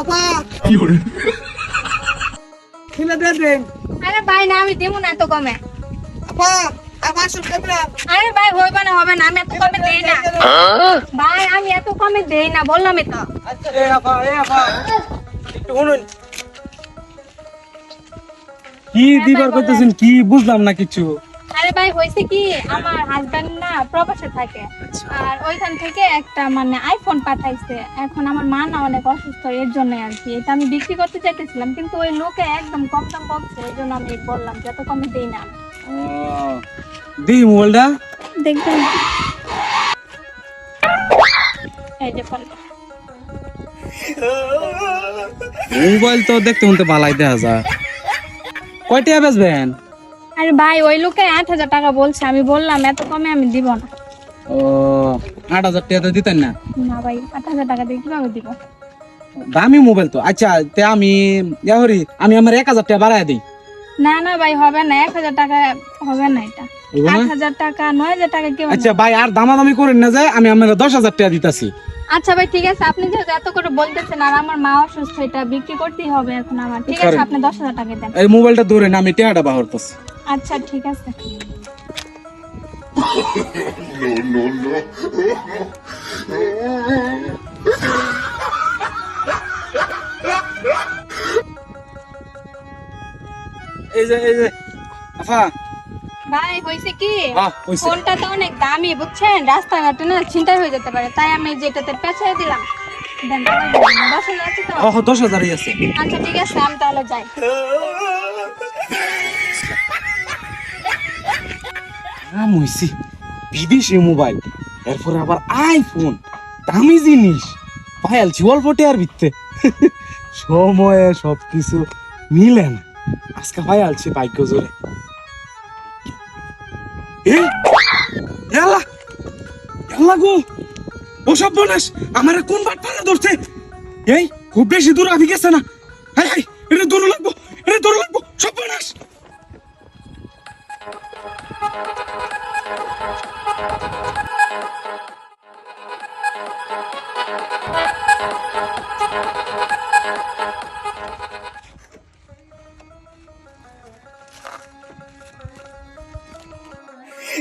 আপা কিনে দিয়ে দিন আরে ভাই না আমি দেবো না এত কমে। আপা আপা শুন না। আরে ভাই হইবে না হবে না আমি এত কমে দেই না। ভাই আমি এত কমে দেই না বললামই তো আচ্ছা এ আপা এ আপা একটু শুনুন কি দিবার কি বুঝলাম না কিছু। আরে ভাই হয়েছে কি আমার হাজবেন্ড না প্রবাসে থাকে। আর ওইখান থেকে একটা মানে আইফোন পাঠাইছে। এখন আমার মা না অনেক অসুস্থ এর জন্য আর কি। এটা আমি বিক্রি করতে চাইতেছিলাম কিন্তু ওই লোকে একদম কম দাম বলছে এই জন্য আমি বললাম যে এত কমে দেই না। দি মোবাইলটা? দেখবেন। এই যে ফোন মোবাইল তো দেখতে শুনতে ভালাই দেখা যায় কয়টা বেচবেন? আরে ভাই ওই লোকে আট হাজার টাকা বলছে। আমি বললাম এত কমে আমি দিব না। ও আট হাজার টাকা দিতেন না? না ভাই আট হাজার টাকা দিয়ে কীভাবে দিব? দামি মোবাইল তো। আচ্ছা তে আমি ইয়া করি আমি আমার এক হাজার টাকা দিই। না না ভাই হবে না। এক হাজার টাকা হবে না এটা। আট হাজার টাকা নয় হাজার টাকা কেউ আচ্ছা ভাই আর দামাদামি করেন না যায় আমি দশ হাজার টাকা দিতেছি। আচ্ছা ভাই ঠিক আছে। আপনি যেহেতু এত করে বলতেছেন আর আমার মা অসুস্থ এটা বিক্রি করতেই হবে এখন আমার। ঠিক আছে আপনি দশ হাজার টাকা দেন। এই মোবাইলটা আমি টাকাটা আচ্ছা ঠিক আছে। এই যে এই যে। আফা। ভাই হয়েছে কি? হ্যাঁ ফোনটা তো অনেক দামি বুঝছেন? রাস্তাঘাটে না ছিনতাই হয়ে যেতে পারে তাই আমি যেটাতে পেঁচাই দিলাম। দশ হাজার আছে তো? দশ হাজারই আছে। আচ্ছা ঠিক আছে আমি তাহলে যাই। হইছে। বিদেশি মোবাইল, এরপরে আবার আইফোন দামি জিনিস। পায়ালছি অল্প টেয়ার ভিত্তে। সময়ে সবকিছু মিলে না। আজকে পায়ালছি ভাগ্য জোরে। এলা এলা গো। ও বনাস, আমার কোন বাট ধরছে? এই, খুব বেশি দূর আবি গেছে না। হাই এটা লাগবো এটা লাগবো।